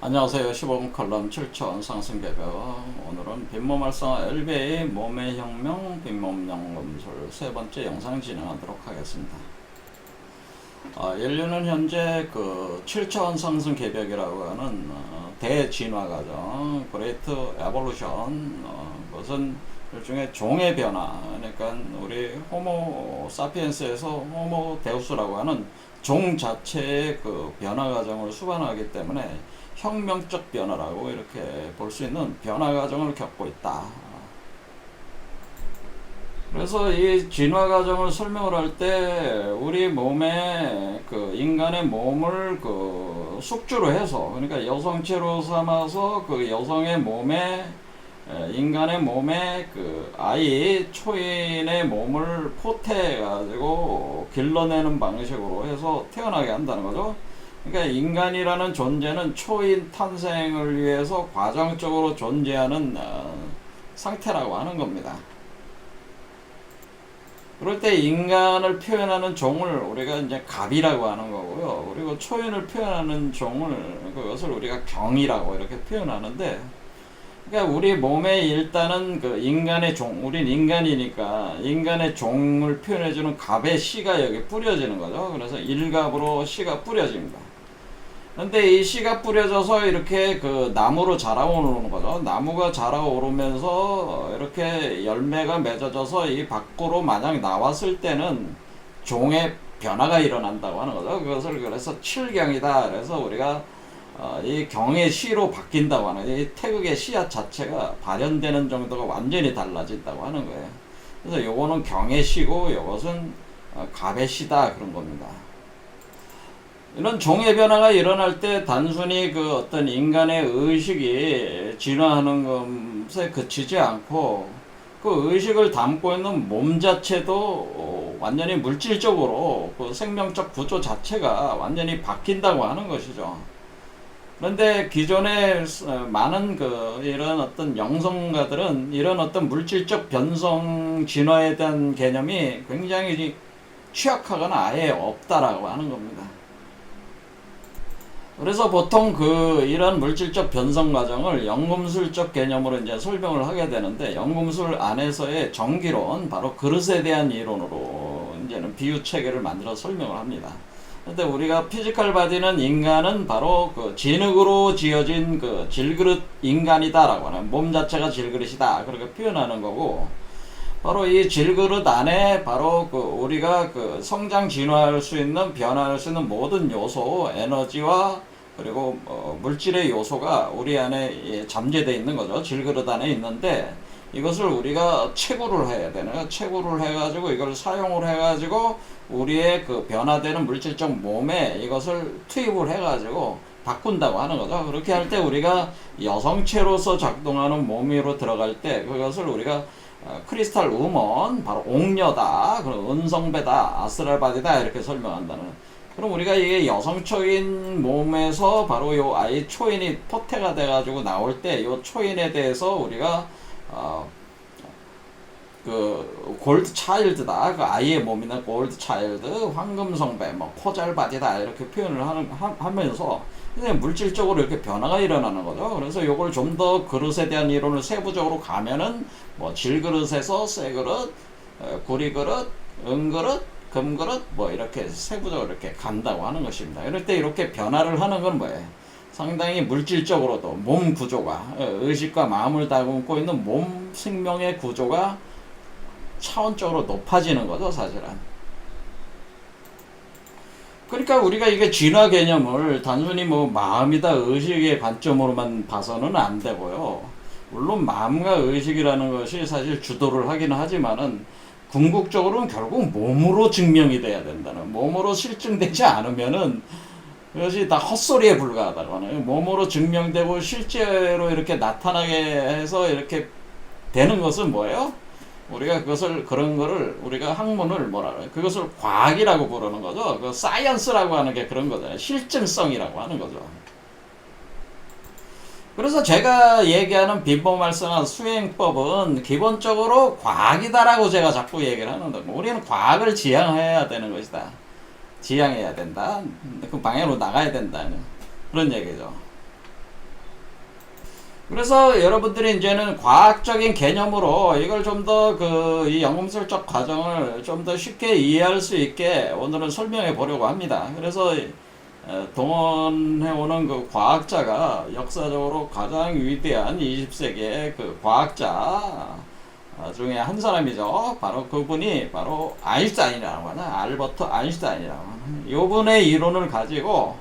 안녕하세요. 15분 컬럼 7천 상승개별 오늘은 빈몸 활성화 LBA 몸의 혁명 빈몸 연금술 세 번째 영상 진행하도록 하겠습니다. 아, 인류는 현재 그 7천 상승 개벽이라고 하는 어, 대진화 과정, 그레이트 에볼루션, 어, 것은 일종의 종의 변화, 그러니까 우리 호모 사피엔스에서 호모 데우스라고 하는 종 자체의 그 변화 과정을 수반하기 때문에 혁명적 변화라고 이렇게 볼 수 있는 변화 과정을 겪고 있다. 그래서 이 진화 과정을 설명을 할 때 우리 몸에 그 인간의 몸을 그 숙주로 해서 그러니까 여성체로 삼아서 그 여성의 몸에 에, 인간의 몸에 그 아이 초인의 몸을 포태해 가지고 길러내는 방식으로 해서 태어나게 한다는 거죠. 그러니까 인간이라는 존재는 초인 탄생을 위해서 과정적으로 존재하는 어, 상태라고 하는 겁니다. 그럴 때 인간을 표현하는 종을 우리가 이제 갑이라고 하는 거고요. 그리고 초인을 표현하는 종을 그것을 우리가 경이라고 이렇게 표현하는데 그러니까 우리 몸에 일단은 그 인간의 종, 우린 인간이니까 인간의 종을 표현해주는 갑의 씨가 여기 뿌려지는 거죠. 그래서 일갑으로 씨가 뿌려집니다. 근데 이 씨가 뿌려져서 이렇게 그 나무로 자라오는 거죠. 나무가 자라오르면서 이렇게 열매가 맺어져서 이 밖으로 만약 나왔을 때는 종의 변화가 일어난다고 하는 거죠. 그것을 그래서 칠경이다. 그래서 우리가 어, 이 경의 시로 바뀐다고 하는 이 태극의 씨앗 자체가 발현되는 정도가 완전히 달라진다고 하는 거예요. 그래서 요거는 경의 시고 요것은 어, 갑의 시다 그런 겁니다. 이런 종의 변화가 일어날 때 단순히 그 어떤 인간의 의식이 진화하는 것에 그치지 않고 그 의식을 담고 있는 몸 자체도 어, 완전히 물질적으로 그 생명적 구조 자체가 완전히 바뀐다고 하는 것이죠. 그런데 기존에 많은 그 이런 어떤 영성가들은 이런 어떤 물질적 변성 진화에 대한 개념이 굉장히 취약하거나 아예 없다라고 하는 겁니다. 그래서 보통 그 이런 물질적 변성 과정을 연금술적 개념으로 이제 설명을 하게 되는데 연금술 안에서의 정기론 바로 그릇에 대한 이론으로 이제는 비유 체계를 만들어 설명을 합니다. 근데 우리가 피지컬 바디는 인간은 바로 그 진흙으로 지어진 그 질그릇 인간이다라고 하는 몸 자체가 질그릇이다 그렇게 표현하는 거고 바로 이 질그릇 안에 바로 그 우리가 그 성장 진화할 수 있는 변화할 수 있는 모든 요소 에너지와 그리고 어 물질의 요소가 우리 안에 잠재되어 있는 거죠 질그릇 안에 있는데 이것을 우리가 채굴을 해야 되는. 채굴을 해가지고 이걸 사용을 해가지고 우리의 그 변화되는 물질적 몸에 이것을 투입을 해가지고 바꾼다고 하는 거죠. 그렇게 할 때 우리가 여성체로서 작동하는 몸으로 들어갈 때 그것을 우리가 어, 크리스탈 우먼 바로 옥녀다 그리고 은성배다 아스랄바디다 이렇게 설명한다는 그럼 우리가 이게 여성초인 몸에서 바로 요 아이 초인이 포태가 돼가지고 나올 때 요 초인에 대해서 우리가 어, 그 골드 차일드다 그 아이의 몸이나 골드 차일드 황금 성배 뭐 포잘바디다 이렇게 표현을 하는 하, 면서 그냥 물질적으로 이렇게 변화가 일어나는 거죠. 그래서 요걸 좀 더 그릇에 대한 이론을 세부적으로 가면은 뭐 질그릇에서 쇠그릇 어, 구리그릇 은그릇 금그릇 뭐 이렇게 세부적으로 이렇게 간다고 하는 것입니다. 이럴 때 이렇게 변화를 하는 건 뭐예요? 상당히 물질적으로도 몸 구조가 어, 의식과 마음을 다듬고 있는 몸 생명의 구조가 차원적으로 높아지는 거죠 사실은 그러니까 우리가 이게 진화 개념을 단순히 뭐 마음이다 의식의 관점으로만 봐서는 안 되고요 물론 마음과 의식이라는 것이 사실 주도를 하기는 하지만은 궁극적으로는 결국 몸으로 증명이 돼야 된다는 몸으로 실증되지 않으면은 그것이 다 헛소리에 불과하다고 하는 몸으로 증명되고 실제로 이렇게 나타나게 해서 이렇게 되는 것은 뭐예요? 우리가 그것을 그런 거를 우리가 학문을 뭐라 그래요? 그것을 과학이라고 부르는 거죠. 그 사이언스라고 하는 게 그런 거잖아요. 실증성이라고 하는 거죠. 그래서 제가 얘기하는 빈범활성화 수행법은 기본적으로 과학이다라고 제가 자꾸 얘기를 하는데 우리는 과학을 지향해야 되는 것이다. 지향해야 된다. 그 방향으로 나가야 된다는 그런 얘기죠. 그래서 여러분들이 이제는 과학적인 개념으로 이걸 좀 더 그이 연금술적 과정을 좀 더 쉽게 이해할 수 있게 오늘은 설명해 보려고 합니다. 그래서 어, 동원해 오는 그 과학자가 역사적으로 가장 위대한 20세기의 그 과학자 중에 한 사람이죠. 바로 그분이 바로 아인슈타인이라고 하나 알버트 아인슈타인이라고 하나 이분의 이론을 가지고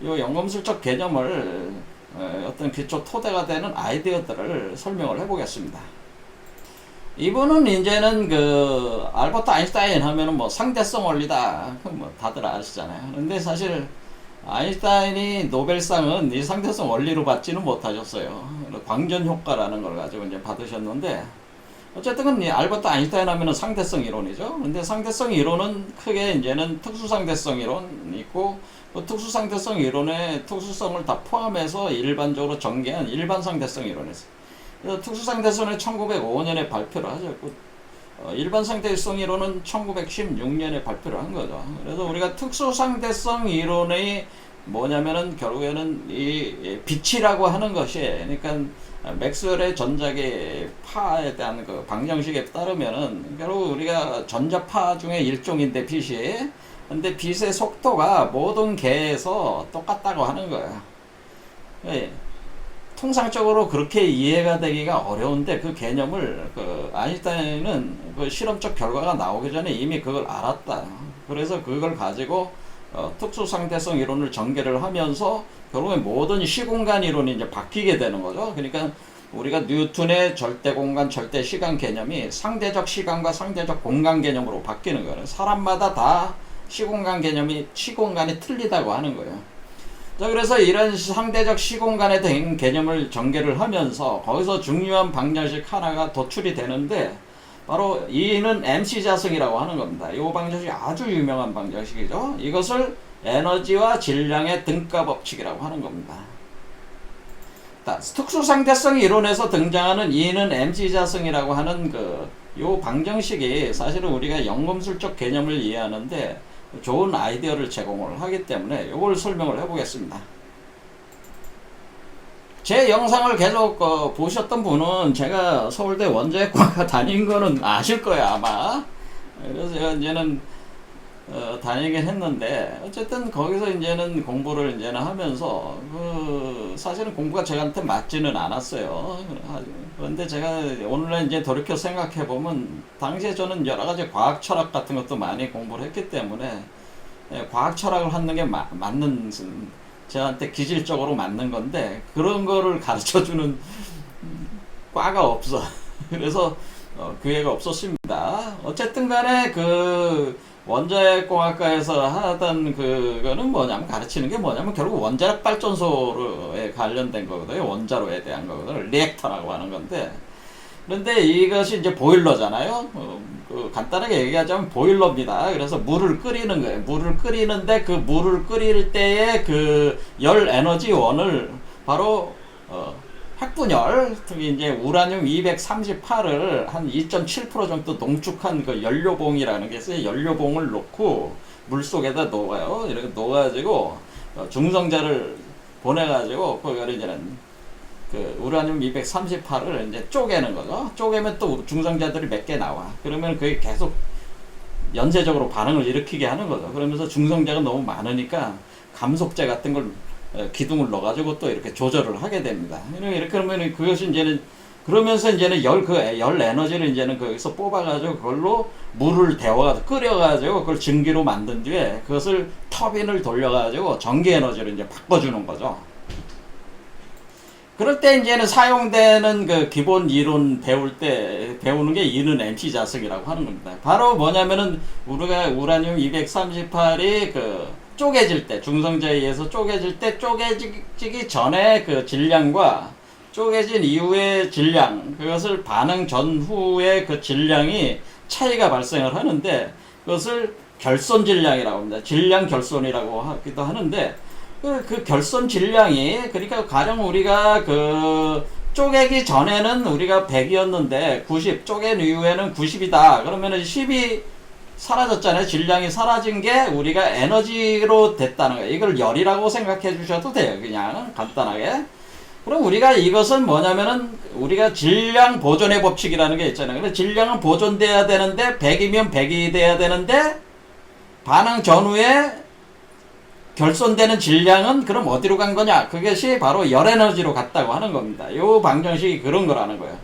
이 연금술적 개념을 어, 어떤 기초 토대가 되는 아이디어들을 설명을 해보겠습니다. 이분은 이제는 그 알버트 아인슈타인 하면은 뭐 상대성 원리다. 뭐 다들 아시잖아요. 근데 사실 아인슈타인이 노벨상은 이 상대성 원리로 받지는 못하셨어요. 광전 효과라는 걸 가지고 이제 받으셨는데 어쨌든 이 알버트 아인슈타인 하면은 상대성 이론이죠. 근데 상대성 이론은 크게 이제는 특수 상대성 이론 있고 그 특수 상대성 이론의 특수성을 다 포함해서 일반적으로 전개한 일반 상대성 이론이었어요. 그래서 특수 상대성은 1905년에 발표를 하죠. 그, 어, 일반 상대성 이론은 1916년에 발표를 한 거죠. 그래서 우리가 특수 상대성 이론의 뭐냐면은 결국에는 이 빛이라고 하는 것이 그러니까 맥스웰의 전자기 파에 대한 그 방정식에 따르면은 결국 우리가 전자파 중에 일종인데 빛이 근데 빛의 속도가 모든 개에서 똑같다고 하는 거예요. 예. 통상적으로 그렇게 이해가 되기가 어려운데 그 개념을 그 아인슈타인은 그 실험적 결과가 나오기 전에 이미 그걸 알았다. 그래서 그걸 가지고 어, 특수상대성 이론을 전개를 하면서 결국엔 모든 시공간 이론이 이제 바뀌게 되는 거죠. 그러니까 우리가 뉴턴의 절대 공간, 절대 시간 개념이 상대적 시간과 상대적 공간 개념으로 바뀌는 거예요. 사람마다 다 시공간 개념이 시공간이 틀리다고 하는 거예요. 자, 그래서 이런 상대적 시공간에 대한 개념을 전개를 하면서 거기서 중요한 방정식 하나가 도출이 되는데 바로 이는 MC 자승이라고 하는 겁니다. 이 방정식이 아주 유명한 방정식이죠. 이것을 에너지와 질량의 등가 법칙이라고 하는 겁니다. 특수상대성 이론에서 등장하는 이는 MC 자승이라고 하는 그 요 방정식이 사실은 우리가 연금술적 개념을 이해하는데 좋은 아이디어를 제공을 하기 때문에 이걸 설명을 해보겠습니다. 제 영상을 계속 어, 보셨던 분은 제가 서울대 원자핵과가 다닌 거는 아실 거예요 아마. 그래서 제가 이제는 어, 다니긴 했는데 어쨌든 거기서 이제는 공부를 이제는 하면서 그 사실은 공부가 저한테 맞지는 않았어요. 그런데 제가 오늘날 이제 돌이켜 생각해 보면 당시에 저는 여러 가지 과학 철학 같은 것도 많이 공부를 했기 때문에 예, 과학 철학을 하는 게 마, 맞는 저한테 기질적으로 맞는 건데 그런 거를 가르쳐 주는 과가 없어. 그래서 어, 기회가 없었습니다. 어쨌든 간에 그 원자핵공학과에서 하던 그거는 뭐냐면 가르치는 게 뭐냐면 결국 원자력 발전소에 관련된 거거든요. 원자로에 대한 거거든요. 리액터라고 하는 건데. 그런데 이것이 이제 보일러잖아요. 어, 그 간단하게 얘기하자면 보일러입니다. 그래서 물을 끓이는 거예요. 물을 끓이는데 그 물을 끓일 때의 그 열 에너지원을 바로 어, 핵분열, 특히 이제 우라늄 238을 한 2.7% 정도 농축한 그 연료봉이라는 게 있어요. 연료봉을 놓고 물 속에다 녹아요. 이렇게 녹아가지고 어, 중성자를 보내가지고 그걸 이제는 그 우라늄 238을 이제 쪼개는 거죠. 쪼개면 또 중성자들이 몇 개 나와. 그러면 그게 계속 연쇄적으로 반응을 일으키게 하는 거죠. 그러면서 중성자가 너무 많으니까 감속제 같은 걸 어, 기둥을 넣어가지고 또 이렇게 조절을 하게 됩니다. 이렇게 그러면 그것이 이제는 그러면서 이제는 열, 그, 열 에너지를 이제는 거기서 뽑아가지고 그걸로 물을 데워가지고 끓여가지고 그걸 증기로 만든 뒤에 그것을 터빈을 돌려가지고 전기 에너지로 이제 바꿔주는 거죠. 그럴 때 이제는 사용되는 그 기본 이론 배울 때 배우는 게 이는 MC 자석이라고 하는 겁니다. 바로 뭐냐면은 우리가 우라늄 238이 그 쪼개질 때 중성자에 의해서 쪼개질 때 쪼개지기 전에 그 질량과 쪼개진 이후의 질량 그것을 반응 전후의 그 질량이 차이가 발생을 하는데 그것을 결손 질량이라고 합니다. 질량 결손이라고 하기도 하는데 그, 그 결손 질량이 그러니까 가령 우리가 그 쪼개기 전에는 우리가 100이었는데 90 쪼갠 이후에는 90이다. 그러면은 10이 사라졌잖아요. 질량이 사라진 게 우리가 에너지로 됐다는 거예요. 이걸 열이라고 생각해 주셔도 돼요. 그냥 간단하게. 그럼 우리가 이것은 뭐냐면은 우리가 질량 보존의 법칙이라는 게 있잖아요. 그래서 질량은 보존돼야 되는데 100이면 100이 돼야 되는데 반응 전후에 결손되는 질량은 그럼 어디로 간 거냐? 그것이 바로 열 에너지로 갔다고 하는 겁니다. 요 방정식이 그런 거라는 거예요.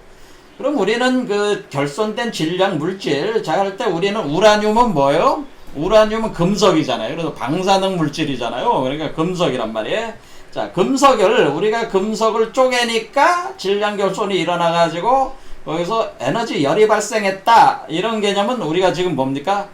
그럼 우리는 그 결손된 질량 물질 자 할 때 우리는 우라늄은 뭐예요? 우라늄은 금속이잖아요. 그래서 방사능 물질이잖아요. 그러니까 금속이란 말이에요. 자, 금속을 우리가 금속을 쪼개니까 질량 결손이 일어나 가지고 거기서 에너지 열이 발생했다. 이런 개념은 우리가 지금 뭡니까?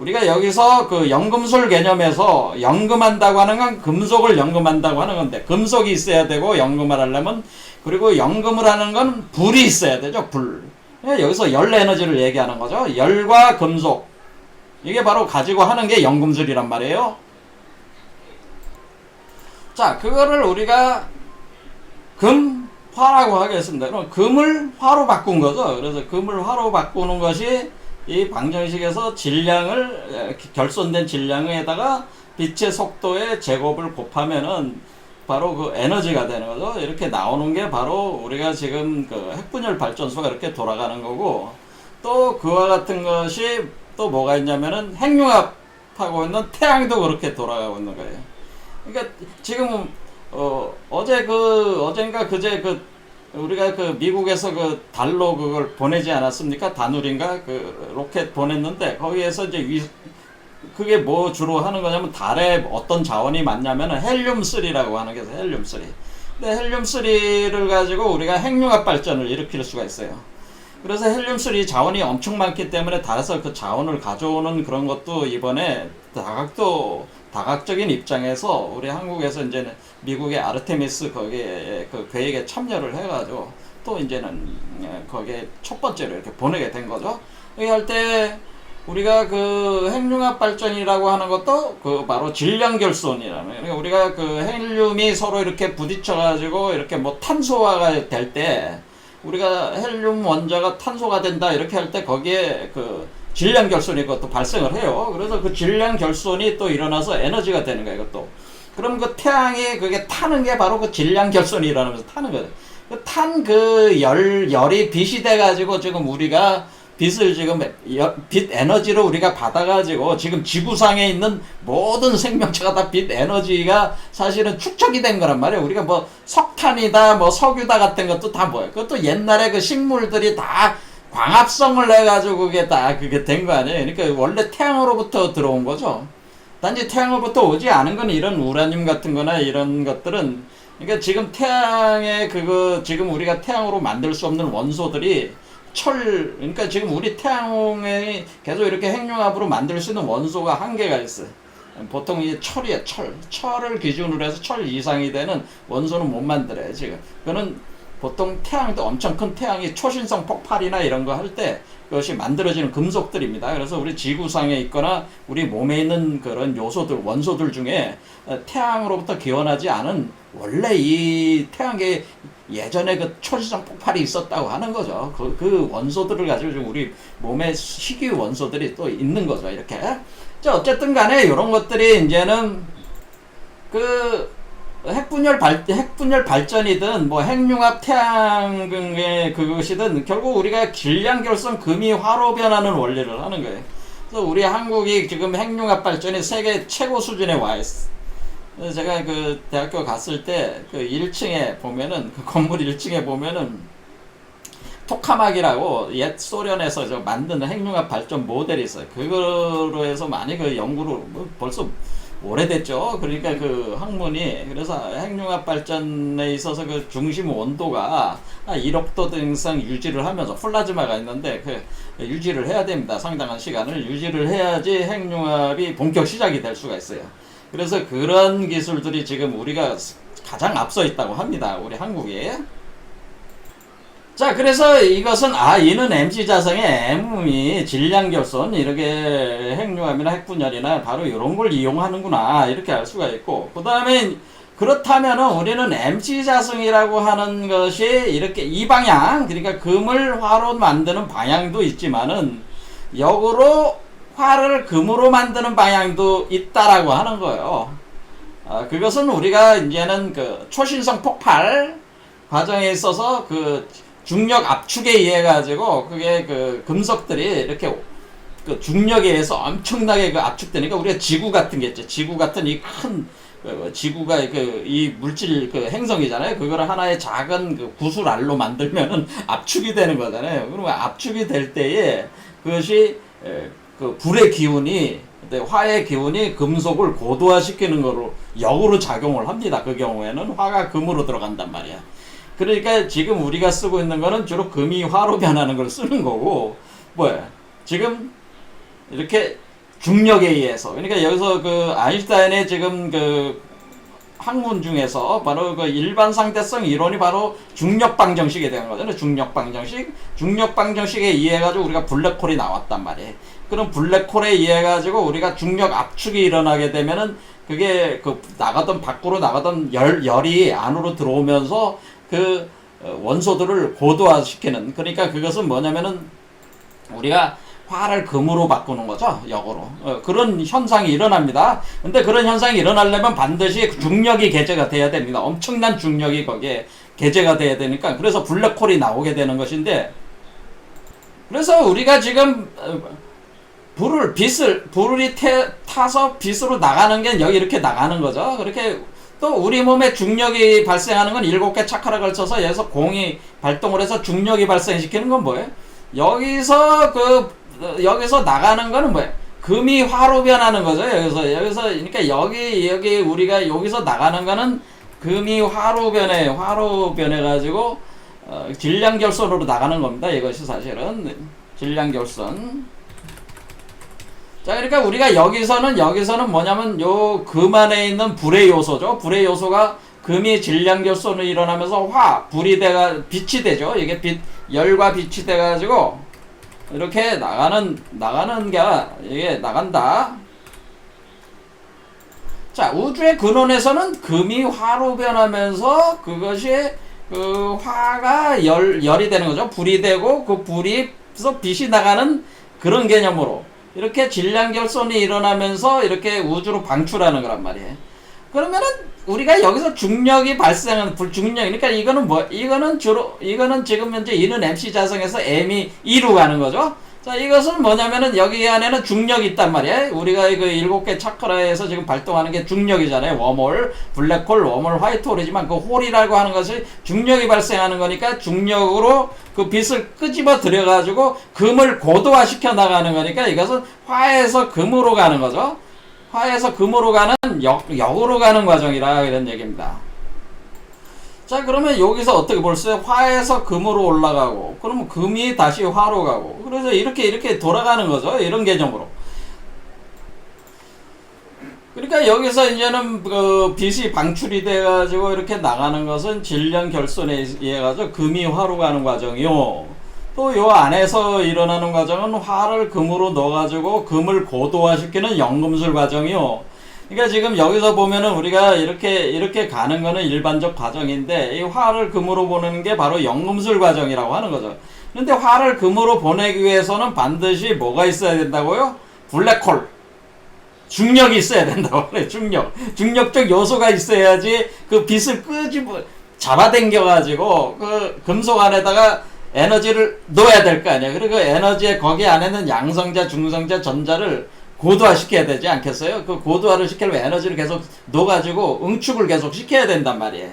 우리가 여기서 그 연금술 개념에서 연금한다고 하는 건 금속을 연금한다고 하는 건데 금속이 있어야 되고 연금을 하려면 그리고 연금을 하는 건 불이 있어야 되죠 불. 예, 여기서 열 에너지를 얘기하는 거죠. 열과 금속. 이게 바로 가지고 하는 게 연금술이란 말이에요. 자 그거를 우리가 금화라고 하겠습니다. 그럼 금을 화로 바꾼 거죠. 그래서 금을 화로 바꾸는 것이 이 방정식에서 질량을 에, 결손된 질량에다가 빛의 속도의 제곱을 곱하면은 바로 그 에너지가 되는 거죠. 이렇게 나오는 게 바로 우리가 지금 그 핵분열 발전소가 이렇게 돌아가는 거고 또 그와 같은 것이 또 뭐가 있냐면은 핵융합하고 있는 태양도 그렇게 돌아가고 있는 거예요. 그러니까 지금 어 어제 그 어젠가 그제 그 우리가 그 미국에서 그 달로 그걸 보내지 않았습니까? 다누린가 그 로켓 보냈는데 거기에서 이제 위 그게 뭐 주로 하는 거냐면 달에 어떤 자원이 많냐면은 헬륨 3라고 하는 게. 헬륨 3. 근데 헬륨 3를 가지고 우리가 핵융합 발전을 일으킬 수가 있어요. 그래서 헬륨 3 자원이 엄청 많기 때문에 달에서 그 자원을 가져오는 그런 것도 이번에 다각도 다각적인 입장에서 우리 한국에서 이제는 미국의 아르테미스 거기에 그 계획에 참여를 해가지고 또 이제는 예, 거기에 첫 번째로 이렇게 보내게 된 거죠. 여기 할 때 우리가 그 핵융합 발전이라고 하는 것도 그 바로 질량 결손이라는 그러니까 우리가 그 헬륨이 서로 이렇게 부딪혀 가지고 이렇게 뭐 탄소화가 될 때 우리가 헬륨 원자가 탄소가 된다 이렇게 할 때 거기에 그 질량 결손이 그것도 발생을 해요. 그래서 그 질량 결손이 또 일어나서 에너지가 되는 거예요, 이것도. 그럼 그 태양이 그게 타는 게 바로 그 질량 결손이 일어나면서 타는 거예요. 탄 그 열, 열이 빛이 돼가지고 지금 우리가 빛을 지금 여- 빛 에너지로 우리가 받아가지고 지금 지구상에 있는 모든 생명체가 다 빛 에너지가 사실은 축적이 된 거란 말이에요. 우리가 뭐 석탄이다, 뭐 석유다 같은 것도 다 뭐예요. 그것도 옛날에 그 식물들이 다 광합성을 해가지고 그게 다 그게 된 거 아니에요. 그러니까 원래 태양으로부터 들어온 거죠. 단지 태양으로부터 오지 않은 건 이런 우라늄 같은 거나 이런 것들은 그러니까 지금 태양의 그거 지금 우리가 태양으로 만들 수 없는 원소들이 철 그러니까 지금 우리 태양에 계속 이렇게 핵융합으로 만들 수 있는 원소가 한계가 있어요. 보통 이 철이에요, 철. 철을 기준으로 해서 철 이상이 되는 원소는 못 만들어요, 지금. 그거는 보통 태양도 엄청 큰 태양이 초신성 폭발이나 이런 거 할 때 그것이 만들어지는 금속들입니다. 그래서 우리 지구상에 있거나 우리 몸에 있는 그런 요소들, 원소들 중에 어, 태양으로부터 기원하지 않은 원래 이 태양계 예전에 그 초신성 폭발이 있었다고 하는 거죠. 그, 그 원소들을 가지고 지금 우리 몸에 희귀 원소들이 또 있는 거죠. 이렇게. 자, 어쨌든 간에 이런 것들이 이제는 그 핵분열 발 핵분열 발전이든 뭐 핵융합 태양의 그것이든 결국 우리가 질량 결성 금이 화로 변하는 원리를 하는 거예요. 그래서 우리 한국이 지금 핵융합 발전이 세계 최고 수준에 와 있어. 제가 그 대학교 갔을 때 그 1층에 보면은 그 건물 1층에 보면은 토카막이라고 옛 소련에서 저 만드는 핵융합 발전 모델이 있어요. 그거로 해서 많이 그 연구를 뭐 벌써 오래됐죠. 그러니까 그 학문이 그래서 핵융합 발전에 있어서 그 중심 온도가 한 1억 도 이상 유지를 하면서 플라즈마가 있는데 그 유지를 해야 됩니다. 상당한 시간을 유지를 해야지 핵융합이 본격 시작이 될 수가 있어요. 그래서 그런 기술들이 지금 우리가 가장 앞서 있다고 합니다. 우리 한국에. 자, 그래서 이것은, 아, 이는 MG 자성의 M이 질량 결손, 이렇게 핵융합이나 핵분열이나 바로 이런 걸 이용하는구나, 이렇게 알 수가 있고, 그 다음에, 그렇다면은 우리는 MG 자성이라고 하는 것이 이렇게 이 방향, 그러니까 금을 화로 만드는 방향도 있지만은, 역으로 화를 금으로 만드는 방향도 있다라고 하는 거예요. 아, 그것은 우리가 이제는 그 초신성 폭발, 과정에 있어서 그 중력 압축에 의해 가지고 그게 그 금속들이 이렇게 그 중력에 의해서 엄청나게 그 압축되니까 우리가 지구 같은 게 있죠. 지구 같은 이큰 그 지구가 그 이 물질 그 행성이잖아요. 그거를 하나의 작은 그 구슬 알로 만들면은 압축이 되는 거잖아요. 그러면 압축이 될 때에 그것이 에, 그 불의 기운이 근데 화의 기운이 금속을 고도화시키는 거로 역으로 작용을 합니다. 그 경우에는 화가 금으로 들어간단 말이야. 그러니까 지금 우리가 쓰고 있는 거는 주로 금이 화로 변하는 걸 쓰는 거고 뭐야 지금 이렇게 중력에 의해서 그러니까 여기서 그 아인슈타인의 지금 그 학문 중에서 바로 그 일반 상대성 이론이 바로 중력 방정식에 대한 거잖아요. 중력 방정식. 중력 방정식에 의해 가지고 우리가 블랙홀이 나왔단 말이에요. 그럼 블랙홀에 의해 가지고 우리가 중력 압축이 일어나게 되면은 그게 그 나가던 밖으로 나가던 열 열이 안으로 들어오면서 그 어, 원소들을 고도화시키는 그러니까 그것은 뭐냐면은 우리가 화를 금으로 바꾸는 거죠 역으로. 어, 그런 현상이 일어납니다. 근데 그런 현상이 일어나려면 반드시 중력이 개재가 돼야 됩니다. 엄청난 중력이 거기에 개재가 돼야 되니까. 그래서 블랙홀이 나오게 되는 것인데 그래서 우리가 지금 어, 불을 빛을 불이 태, 타서 빛으로 나가는 게 여기 이렇게 나가는 거죠. 그렇게 또 우리 몸에 중력이 발생하는 건 일곱 개 차크라 걸쳐서 여기서 공이 발동을 해서 중력이 발생시키는 건 뭐예요? 여기서 그 어, 여기서 나가는 거는 뭐예요? 금이 화로 변하는 거죠. 여기서 여기서 그러니까 여기 여기 우리가 여기서 나가는 거는 금이 화로 변해 화로 변해 가지고 어, 질량 결선으로 나가는 겁니다. 이것이 사실은 질량 결선. 자, 그러니까 우리가 여기서는 여기서는 뭐냐면 요 금 안에 있는 불의 요소죠. 불의 요소가 금이 질량 결선으로 일어나면서 화, 불이 돼가 빛이 되죠. 이게 빛 열과 빛이 돼 가지고 이렇게 나가는 나가는 게 이게 나간다. 자 우주의 근원에서는 금이 화로 변하면서 그것이 그 화가 열 열이 되는 거죠. 불이 되고 그 불이서 빛이 나가는 그런 개념으로 이렇게 질량 결손이 일어나면서 이렇게 우주로 방출하는 거란 말이에요. 그러면은 우리가 여기서 중력이 발생하는 불중력 그러니까 이거는 뭐 이거는 주로 이거는 지금 현재 이는 MC 자성에서 M이 2로 가는 거죠. 자 이것은 뭐냐면은 여기 안에는 중력이 있단 말이에요. 우리가 그 일곱 개 차크라에서 지금 발동하는 게 중력이잖아요. 웜홀, 블랙홀, 웜홀, 화이트홀이지만 그 홀이라고 하는 것이 중력이 발생하는 거니까 중력으로 그 빛을 끄집어 들여가지고 금을 고도화 시켜 나가는 거니까 이것은 화에서 금으로 가는 거죠. 화에서 금으로 가는 역, 역으로 가는 과정이라 이런 얘기입니다. 자 그러면 여기서 어떻게 볼 수 있어요? 화에서 금으로 올라가고 그러면 금이 다시 화로 가고 그래서 이렇게 이렇게 돌아가는 거죠. 이런 개념으로. 그러니까 여기서 이제는 그 빛이 방출이 돼 가지고 이렇게 나가는 것은 질량 결손에 의해 가지고 금이 화로 가는 과정이요. 또 요 안에서 일어나는 과정은 화를 금으로 넣어 가지고 금을 고도화시키는 연금술 과정이요. 그러니까 지금 여기서 보면은 우리가 이렇게 이렇게 가는 거는 일반적 과정인데 이 화를 금으로 보내는 게 바로 연금술 과정이라고 하는 거죠. 그런데 화를 금으로 보내기 위해서는 반드시 뭐가 있어야 된다고요? 블랙홀. 중력이 있어야 된다고 그래. 중력. 중력적 요소가 있어야지 그 빛을 끄집어 잡아당겨 가지고 그 금속 안에다가 에너지를 넣어야 될 거 아니야. 그리고 그 에너지에 거기 안에는 양성자, 중성자, 전자를 고도화 시켜야 되지 않겠어요? 그 고도화를 시키려면 에너지를 계속 넣어가지고 응축을 계속 시켜야 된단 말이에요.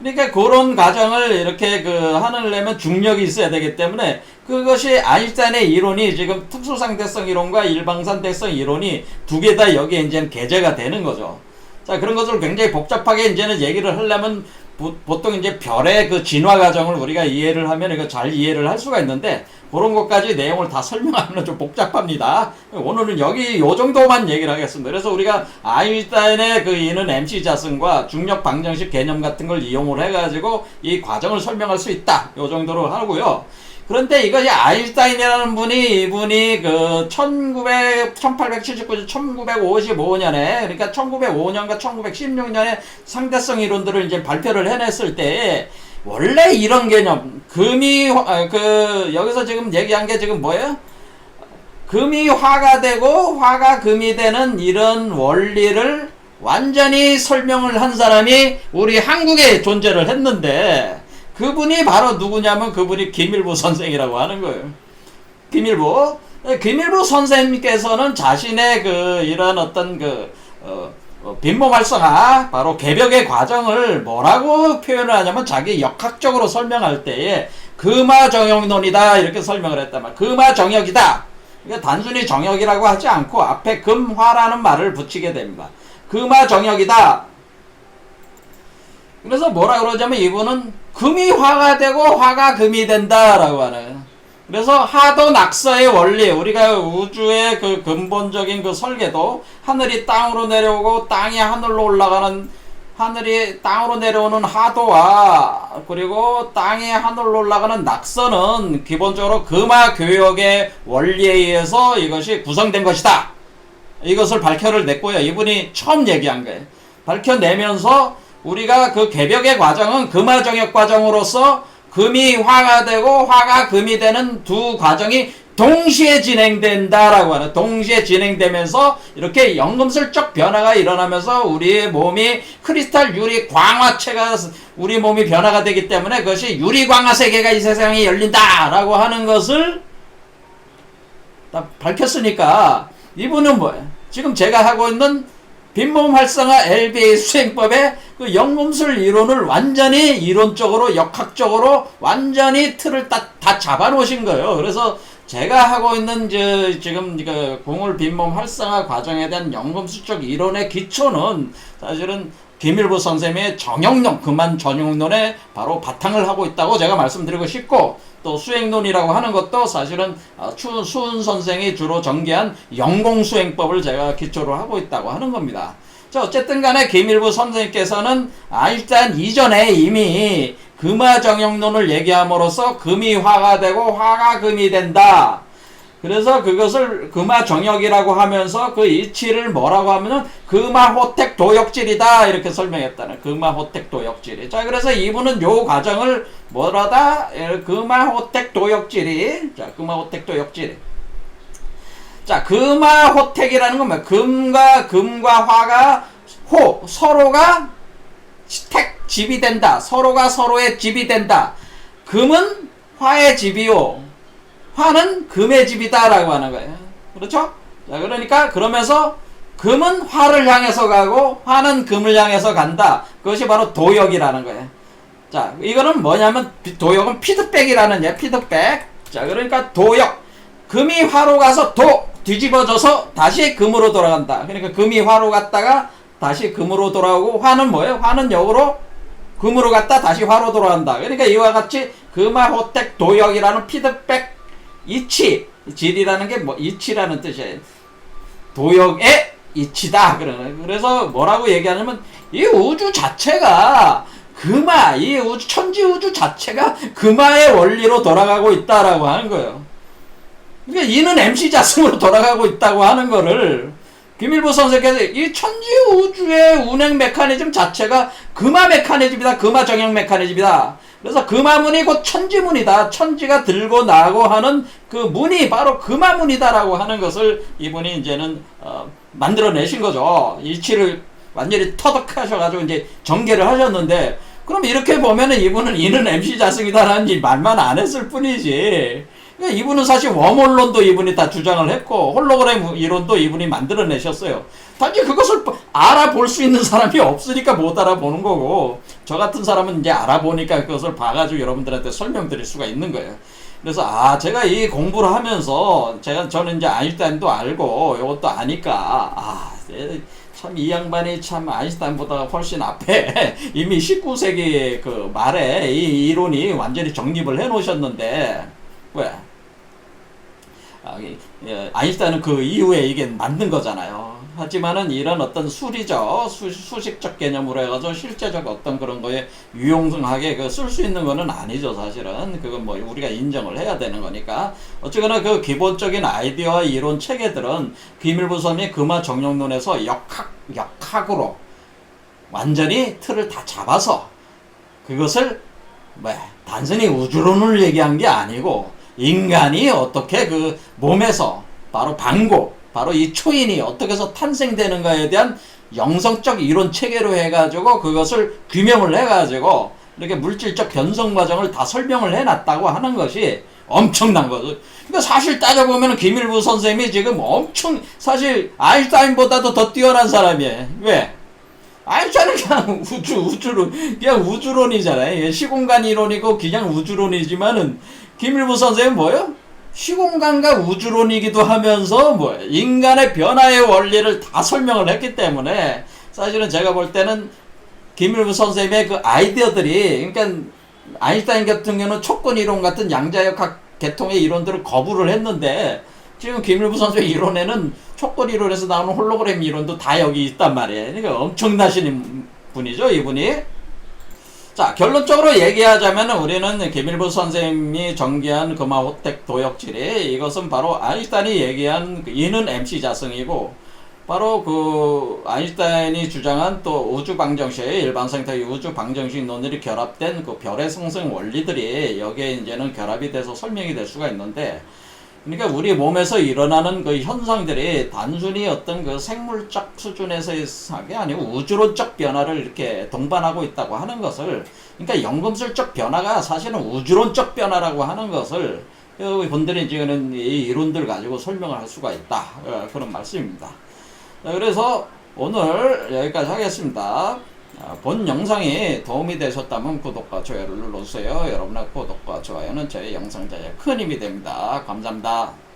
그러니까 그런 과정을 이렇게 그 하려면 중력이 있어야 되기 때문에 그것이 아인슈타인의 이론이 지금 특수상대성 이론과 일방상대성 이론이 두 개 다 여기에 이제 개재가 되는 거죠. 자 그런 것을 굉장히 복잡하게 이제는 얘기를 하려면 보, 통 이제 별의 그 진화 과정을 우리가 이해를 하면 이거 잘 이해를 할 수가 있는데 그런 것까지 내용을 다 설명하면 좀 복잡합니다. 오늘은 여기 요 정도만 얘기를 하겠습니다. 그래서 우리가 아인슈타인의 그 이는 MC 자승과 중력 방정식 개념 같은 걸 이용을 해가지고 이 과정을 설명할 수 있다. 요 정도로 하고요. 그런데 이것이 아인슈타인이라는 분이 이분이 그 1900, 1879년, 1955년에 그러니까 1905년과 1916년에 상대성 이론들을 이제 발표를 해냈을 때 원래 이런 개념 금이 화- 그 여기서 지금 얘기한 게 지금 뭐예요? 금이 화가 되고 화가 금이 되는 이런 원리를 완전히 설명을 한 사람이 우리 한국에 존재를 했는데 그분이 바로 누구냐면 그분이 김일보 선생이라고 하는 거예요. 김일보. 예, 김일보 선생님께서는 자신의 그 이런 어떤 그 어, 어, 빈몸 활성화 바로 개벽의 과정을 뭐라고 표현을 하냐면 자기 역학적으로 설명할 때에 금화 정역론이다 이렇게 설명을 했단 말이야. 금화 정역이다. 이게 단순히 정역이라고 하지 않고 앞에 금화라는 말을 붙이게 됩니다. 금화 정역이다. 그래서 뭐라 그러자면 이분은 금이 화가 되고 화가 금이 된다라고 하는. 그래서 하도 낙서의 원리, 우리가 우주의 그 근본적인 그 설계도 하늘이 땅으로 내려오고 땅이 하늘로 올라가는 하늘이 땅으로 내려오는 하도와 그리고 땅이 하늘로 올라가는 낙서는 기본적으로 금화 교역의 원리에 의해서 이것이 구성된 것이다. 이것을 밝혀를 냈고요. 이분이 처음 얘기한 거예요. 밝혀내면서 우리가 그 개벽의 과정은 금화 정역 과정으로서 금이 화가 되고 화가 금이 되는 두 과정이 동시에 진행된다라고 하는 동시에 진행되면서 이렇게 연금술적 변화가 일어나면서 우리의 몸이 크리스탈 유리 광화체가 우리 몸이 변화가 되기 때문에 그것이 유리 광화 세계가 이 세상에 열린다라고 하는 것을 다 밝혔으니까 이분은 뭐예요? 지금 제가 하고 있는 빈몸 활성화 LBA 수행법의 그 영금술 이론을 완전히 이론적으로 역학적으로 완전히 틀을 다, 다 잡아놓으신 거예요. 그래서 제가 하고 있는 저 지금 그 공을 빈몸 활성화 과정에 대한 연금술적 이론의 기초는 사실은 김일보 선생님의 정형론 그만 전용론에 바로 바탕을 하고 있다고 제가 말씀드리고 싶고 또 수행론이라고 하는 것도 사실은 어, 추, 수은 선생이 주로 전개한 영공수행법을 제가 기초로 하고 있다고 하는 겁니다. 자 어쨌든 간에 김일보 선생님께서는 아인슈타인 이전에 이미 금화정형론을 얘기함으로써 금이 화가 되고 화가 금이 된다. 그래서 그것을 금화 정역이라고 하면서 그 이치를 뭐라고 하면은 금화 호택 도역질이다 이렇게 설명했다는 금화 호택 도역질이. 자 그래서 이분은 요 과정을 뭐라다? 예, 금화 호택 도역질이. 자 금화 호택 도역질이 자 금화 호택이라는 건 뭐야? 금과 금과 화가 호 서로가 택 집이 된다. 서로가 서로의 집이 된다. 금은 화의 집이요 화는 금의 집이다라고 하는 거예요. 그렇죠? 자, 그러니까 그러면서 금은 화를 향해서 가고 화는 금을 향해서 간다. 그것이 바로 도역이라는 거예요. 자, 이거는 뭐냐면 도역은 피드백이라는 예, 피드백. 자, 그러니까 도역. 금이 화로 가서 도 뒤집어져서 다시 금으로 돌아간다. 그러니까 금이 화로 갔다가 다시 금으로 돌아오고 화는 뭐예요? 화는 역으로 금으로 갔다 다시 화로 돌아간다. 그러니까 이와 같이 금화 호택 도역이라는 피드백 이치 질이라는 게 뭐 이치라는 뜻이에요. 도역의 이치다 그래서 뭐라고 얘기하냐면 이 우주 자체가 금화 이 우주 천지 우주 자체가 금화의 원리로 돌아가고 있다라고 하는 거예요. 그러니까 이는 MC 자승으로 돌아가고 있다고 하는 거를 김일보 선생께서 이 천지 우주의 운행 메커니즘 자체가 금화 메커니즘이다. 금화 정형 메커니즘이다. 그래서 금화문이 곧 천지문이다. 천지가 들고 나고 하는 그 문이 바로 금화문이다라고 하는 것을 이분이 이제는 어, 만들어내신 거죠. 이치를 완전히 터득하셔가지고 이제 전개를 하셨는데 그럼 이렇게 보면은 이분은 이는 MC 자승이다라는 말만 안 했을 뿐이지. 그러니까 이분은 사실 웜홀론도 이분이 다 주장을 했고 홀로그램 이론도 이분이 만들어내셨어요. 단지 그것을 알아볼 수 있는 사람이 없으니까 못 알아보는 거고 저 같은 사람은 이제 알아보니까 그것을 봐가지고 여러분들한테 설명드릴 수가 있는 거예요. 그래서 아 제가 이 공부를 하면서 제가 저는 이제 아인슈타인도 알고 이것도 아니까 아 참 이 양반이 참 아인슈타인보다 훨씬 앞에 이미 19세기 그 말에 이 이론이 완전히 정립을 해 놓으셨는데 왜? 아, 예, 아인슈타인은 그 이후에 이게 만든 거잖아요. 하지만은 이런 어떤 수리적, 수, 수식적 개념으로 해가지고 실제적 어떤 그런 거에 유용하게 그 쓸 수 있는 거는 아니죠, 사실은. 그건 뭐 우리가 인정을 해야 되는 거니까. 어쨌거나 그 기본적인 아이디어와 이론 체계들은 비밀부섬이 금화 정령론에서 역학, 역학으로 완전히 틀을 다 잡아서 그것을 뭐 단순히 우주론을 얘기한 게 아니고 인간이 어떻게 그 몸에서 바로 방고, 바로 이 초인이 어떻게 해서 탄생되는가에 대한 영성적 이론 체계로 해가지고 그것을 규명을 해가지고 이렇게 물질적 변성 과정을 다 설명을 해놨다고 하는 것이 엄청난 거죠. 그러니까 사실 따져보면 김일부 선생님이 지금 엄청 사실 아인슈타인보다도 더 뛰어난 사람이에요. 왜? 아인슈타인은 그냥 우주 우주론 그냥 우주론이잖아요. 이게 시공간 이론이고 그냥 우주론이지만은 김일부 선생님 뭐요? 시공간과 우주론이기도 하면서 뭐 인간의 변화의 원리를 다 설명을 했기 때문에 사실은 제가 볼 때는 김일부 선생님의 그 아이디어들이 그러니까 아인슈타인 같은 경우는 촉근 이론 같은 양자역학 계통의 이론들을 거부를 했는데 지금 김일부 선생의 이론에는 촉근 이론에서 나오는 홀로그램 이론도 다 여기 있단 말이에요. 그러니까 엄청나신 분이죠, 이분이. 자, 결론적으로 얘기하자면 우리는 김일부 선생님이 전개한 금화 호택 도역질이 이것은 바로 아인슈타인이 얘기한 그 이는 MC 자성이고 바로 그 아인슈타인이 주장한 또 우주 방정식 일반 상태의 우주 방정식 논리를 결합된 그 별의 상승 원리들이 여기에 이제는 결합이 돼서 설명이 될 수가 있는데 그러니까 우리 몸에서 일어나는 그 현상들이 단순히 어떤 그 생물적 수준에서의 게 아니고 우주론적 변화를 이렇게 동반하고 있다고 하는 것을 그러니까 연금술적 변화가 사실은 우주론적 변화라고 하는 것을 그 분들이 지금 이 이론들 가지고 설명을 할 수가 있다 어, 그런 말씀입니다. 자, 그래서 오늘 여기까지 하겠습니다. 아, 본 영상이 도움이 되셨다면 구독과 좋아요를 눌러주세요. 여러분의 구독과 좋아요는 저희 영상 제작에 큰 힘이 됩니다. 감사합니다.